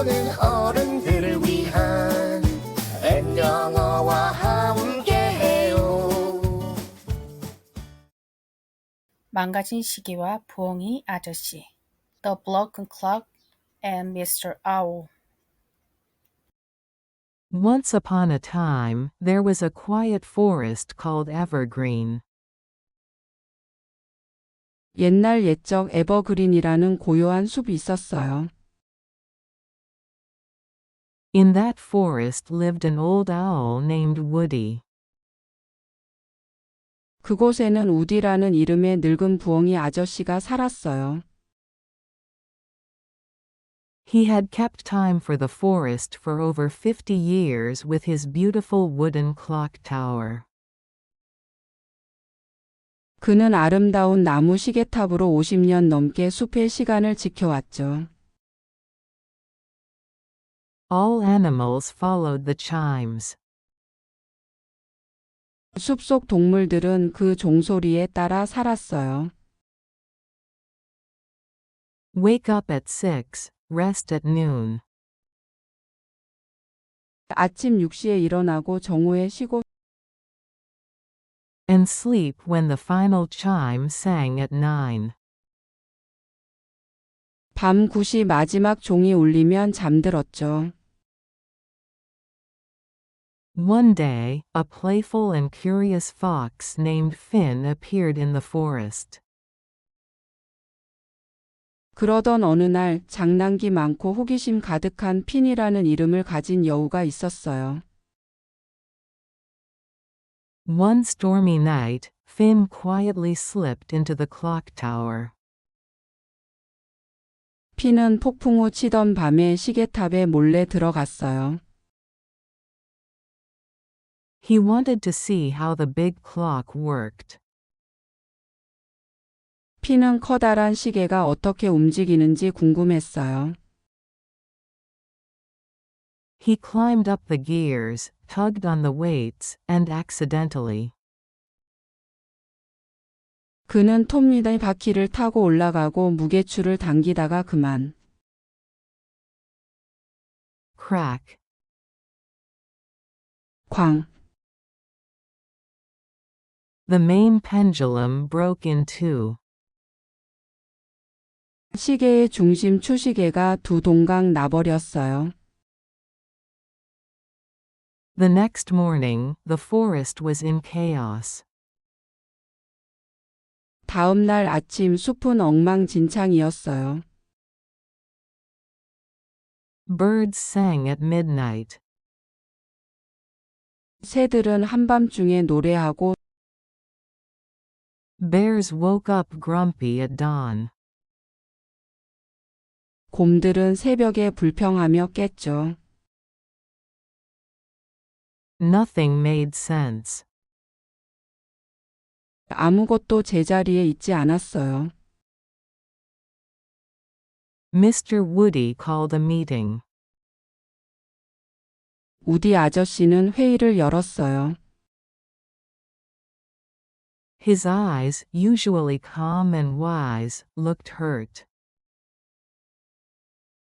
보는 어른들을 위한 앱영어와 함께해요. 망가진 시계와 부엉이 아저씨 The Broken Clock and Mr. Owl Once upon a time, there was a quiet forest called Evergreen. 옛날 옛적 에버그린이라는 고요한 숲이 있었어요. In that forest lived an old owl named Woody. 그곳에는 우디라는 이름의 늙은 부엉이 아저씨가 살았어요. He had kept time for the forest for over 50 years with his beautiful wooden clock tower. 그는 아름다운 나무 시계탑으로 50년 넘게 숲의 시간을 지켜왔죠. All animals followed the chimes. 숲속 동물들은 그 종소리에 따라 살았어요. Wake up at 6, rest at noon. 아침 6시에 일어나고 정오에 쉬고 And sleep when the final chime sang at 9. 밤 9시 마지막 종이 울리면 잠들었죠. One day, a playful and curious fox named Finn appeared in the forest. 그러던 어느 날 장난기 많고 호기심 가득한 핀이라는 이름을 가진 여우가 있었어요. One stormy night, Finn quietly slipped into the clock tower. 핀은 폭풍우 치던 밤에 시계탑에 몰래 들어갔어요. He wanted to see how the big clock worked. 핀은 커다란 시계가 어떻게 움직이는지 궁금했어요. He climbed up the gears, tugged on the weights, and accidentally. 그는 톱니의 바퀴를 타고 올라가고 무게추를 당기다가 그만. Crack. 쾅. The main pendulum broke in two. 시계의 중심 추시계가 두 동강 나버렸어요. The next morning, the forest was in chaos. 다음 날 아침 숲은 엉망진창이었어요. Birds sang at midnight. 새들은 한밤중에 노래하고 Bears woke up grumpy at dawn. 곰들은 새벽에 불평하며 깼죠. Nothing made sense. 아무것도 제자리에 있지 않았어요. Mr. Woody called a meeting. 우디 아저씨는 회의를 열었어요. His eyes, usually calm and wise, looked hurt.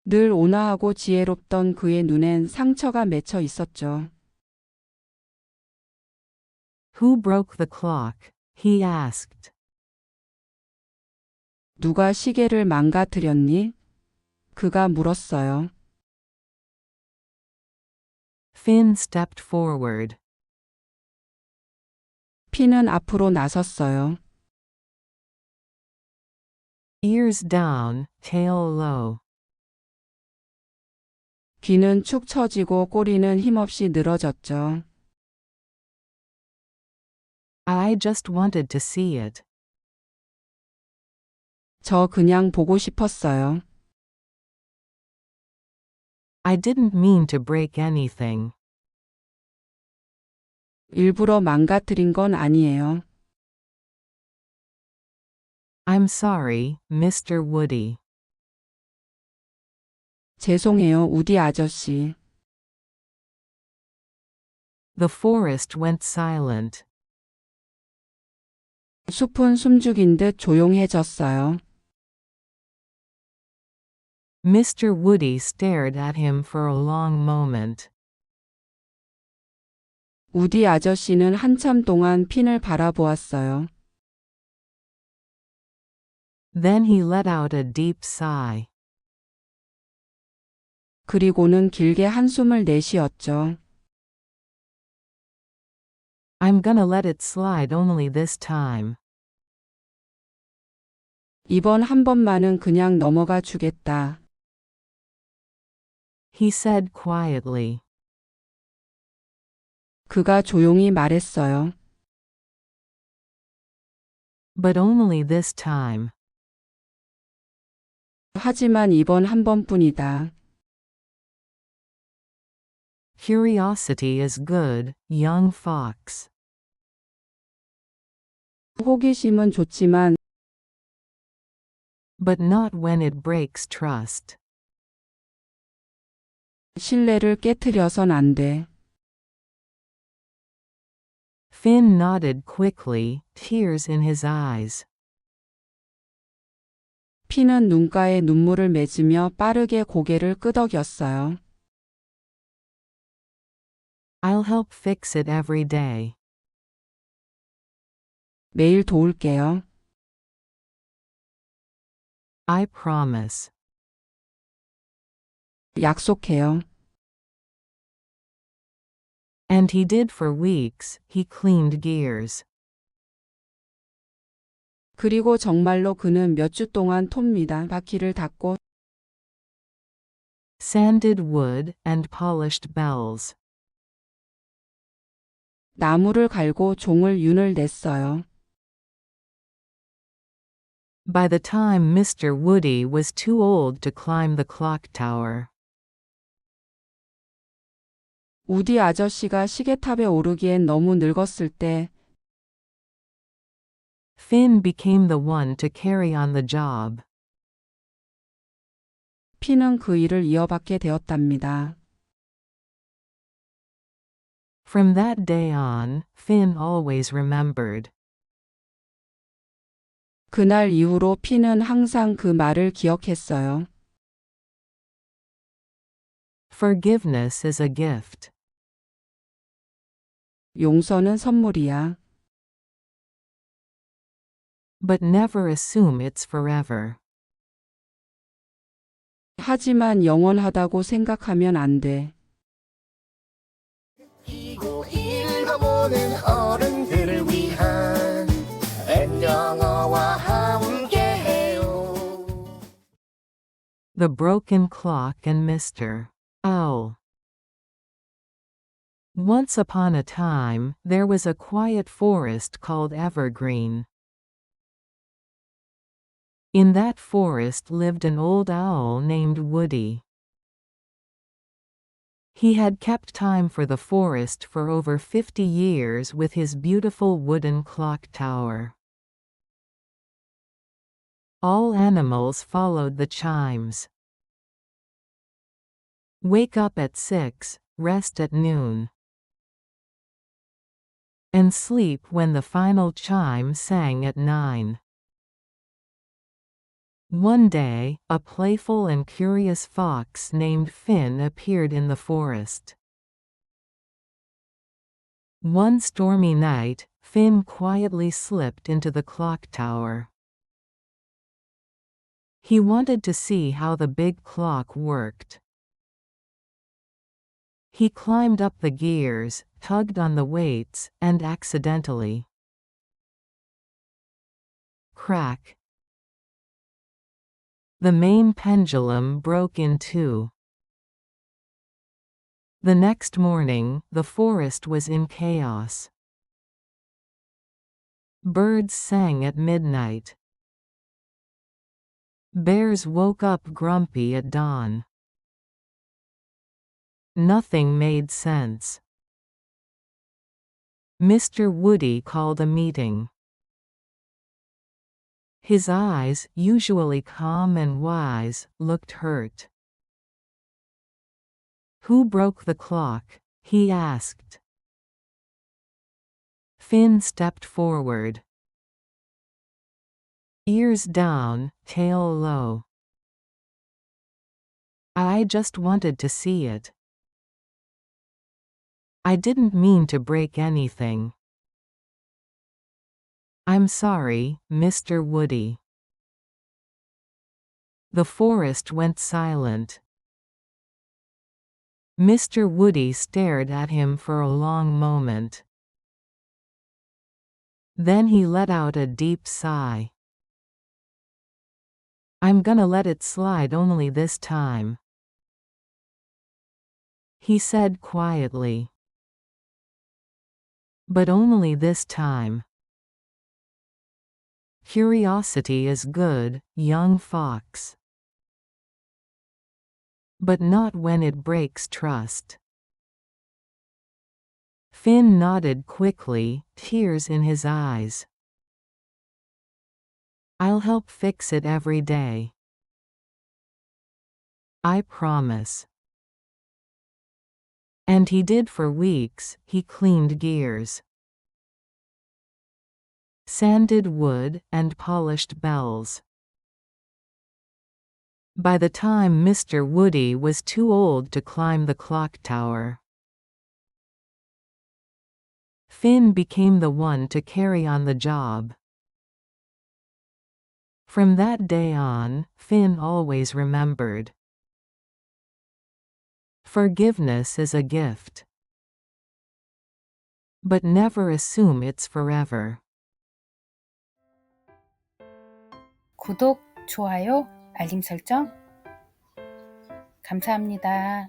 늘 온화하고 지혜롭던 그의 눈엔 상처가 맺혀 있었죠. Who broke the clock? he asked. 누가 시계를 망가뜨렸니? 그가 물었어요. Finn stepped forward. 피는 앞으로 나섰어요. Ears down, tail low. 귀는 축 처지고 꼬리는 힘없이 늘어졌죠. I just wanted to see it. 저 그냥 보고 싶었어요. I didn't mean to break anything. 일부러 망가뜨린 건 아니에요. I'm sorry, Mr. Woody. 죄송해요, 우디 아저씨. The forest went silent. 숲은 숨죽인 듯 조용해졌어요. Mr. Woody stared at him for a long moment. 우디 아저씨는 한참 동안 핀을 바라보았어요. Then he let out a deep sigh. 그리고는 길게 한숨을 내쉬었죠. I'm gonna let it slide only this time. 이번 한 번만은 그냥 넘어가 주겠다. He said quietly. 그가 조용히 말했어요. But only this time. 하지만 이번 한 번뿐이다. Curiosity is good, young fox. 호기심은 좋지만 But not when it breaks trust. 신뢰를 깨트려선 안 돼. Finn nodded quickly, tears in his eyes. 피는 눈가에 눈물을 맺으며 빠르게 고개를 끄덕였어요. I'll help fix it every day. 매일 도울게요. I promise. 약속해요. And he did for weeks, he cleaned gears. 그리고 정말로 그는 몇 주 동안 톱니다. 바퀴를 닦고 Sanded wood and polished bells. 나무를 갈고 종을 윤을 냈어요. By the time Mr. Woody was too old to climb the clock tower, 우디 아저씨가 시계탑에 오르기엔 너무 늙었을 때 Finn became the one to carry on the job. 피는 그 일을 이어받게 되었답니다. From that day on, Finn always remembered. 그날 이후로 피는 항상 그 말을 기억했어요. Forgiveness is a gift. 용서는 선물이야. But never assume it's forever. 하지만 영원하다고 생각하면 안 돼. 이고 읽어보는 어른들을 위한 엔영어와 함께해요 The Broken Clock and Mr. Owl. once upon a time, there was a quiet forest called Evergreen. In that forest lived an old owl named Woody. He had kept time for the forest for over fifty years with his beautiful wooden clock tower. All animals followed the chimes. Wake up at six, rest at noon. And sleep when the final chime sang at nine. One day, a playful and curious fox named Finn appeared in the forest. One stormy night, Finn quietly slipped into the clock tower. He wanted to see how the big clock worked. He climbed up the gears, tugged on the weights, and accidentally. Crack. The main pendulum broke in two. The next morning, the forest was in chaos. Birds sang at midnight. Bears woke up grumpy at dawn. Nothing made sense. Mr. Woody called a meeting. His eyes, usually calm and wise, looked hurt. Who broke the clock? he asked. Finn stepped forward. Ears down, tail low. I just wanted to see it. I didn't mean to break anything. I'm sorry, Mr. Woody. The forest went silent. Mr. Woody stared at him for a long moment. Then he let out a deep sigh. I'm gonna let it slide only this time. He said quietly. But only this time. Curiosity is good, young fox. But not when it breaks trust. Finn nodded quickly, tears in his eyes. I'll help fix it every day. I promise. And he did for weeks, he cleaned gears. Sanded wood and polished bells. By the time Mr. Woody was too old to climb the clock tower, Finn became the one to carry on the job. From that day on, Finn always remembered. Forgiveness is a gift. But never assume it's forever. 구독, 좋아요, 알림 설정. 감사합니다.